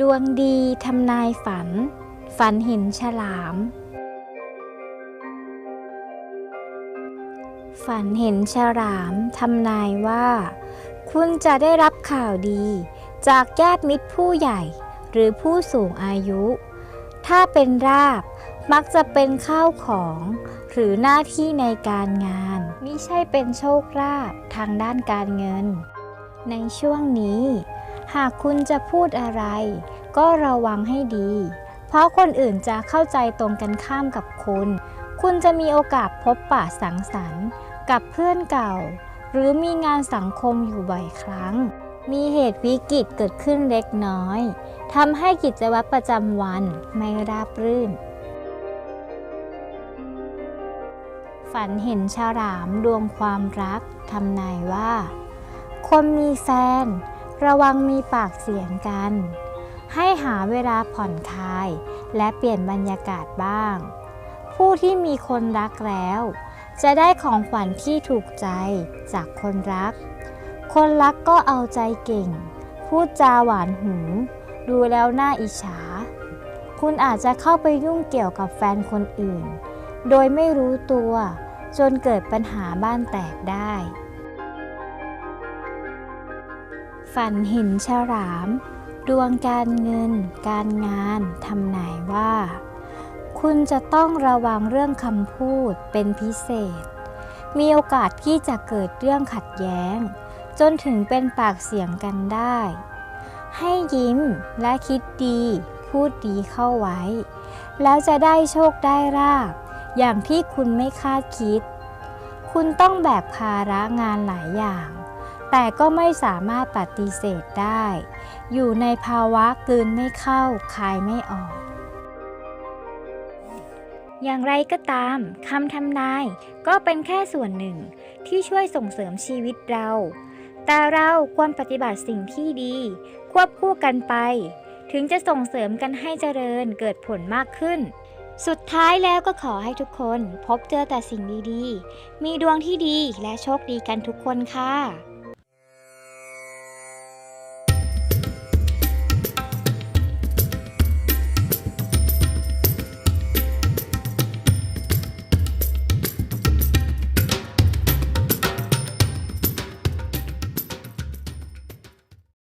ดวงดีทำนายฝัน ฝันเห็นฉลาม ฝันเห็นฉลามทำนายว่า คุณจะได้รับข่าวดี จากญาติมิตรผู้ใหญ่หรือผู้สูงอายุ ถ้าเป็นราบมักจะเป็นข้าวของ หรือหน้าที่ในการงานมิใช่เป็นโชคลาภทางด้านการเงิน ในช่วงนี้ หากคุณจะพูดอะไร ก็ระวังให้ดี เพราะคนอื่นจะเข้าใจตรงกันข้ามกับคุณ คุณจะมีโอกาสพบปะสังสรรค์ กับเพื่อนเก่า หรือมีงานสังคมอยู่บ่อยครั้ง มีเหตุวิกฤตเกิดขึ้นเล็กน้อยทำให้กิจวัตรประจำวันไม่ราบรื่น ฝันเห็นฉลามดวงความรักทำนายว่า คนมีแฟน ระวังมีปากเสียงกัน ให้หาเวลาผ่อนคลาย และเปลี่ยนบรรยากาศบ้าง ผู้ที่มีคนรักแล้ว จะได้ของขวัญที่ถูกใจจากคนรัก คนรักก็เอาใจเก่ง พูดจาหวานหู ดูแล้วน่าอิจฉา คุณอาจจะเข้าไปยุ่งเกี่ยวกับแฟนคนอื่น โดยไม่รู้ตัว จนเกิดปัญหาบ้านแตกได้ ฝันเห็นฉลาม ดวงการเงิน การงานทำนายว่า คุณจะต้องระวังเรื่องคำพูดเป็นพิเศษ มีโอกาสที่จะเกิดเรื่องขัดแย้ง จนถึงเป็นปากเสียงกันได้ ให้ยิ้มและคิดดี พูดดีเข้าไว้ แล้วจะได้โชคได้ราบอย่างที่คุณไม่คาดคิด คุณต้องแบกภาระงานหลายอย่าง แต่ก็ไม่สามารถปฏิเสธได้ อยู่ในภาวะกลืนไม่เข้าคายไม่ออก อย่างไรก็ตามคำทำนายก็เป็นแค่ส่วนหนึ่งที่ช่วยส่งเสริมชีวิตเรา แต่เราควรปฏิบัติสิ่งที่ดี ควบคู่กันไป ถึงจะส่งเสริมกันให้เจริญเกิดผลมากขึ้นสุดท้ายแล้วก็ขอให้ทุกคนพบเจอแต่สิ่งดีๆ มีดวงที่ดีและโชคดีกันทุกคนค่ะ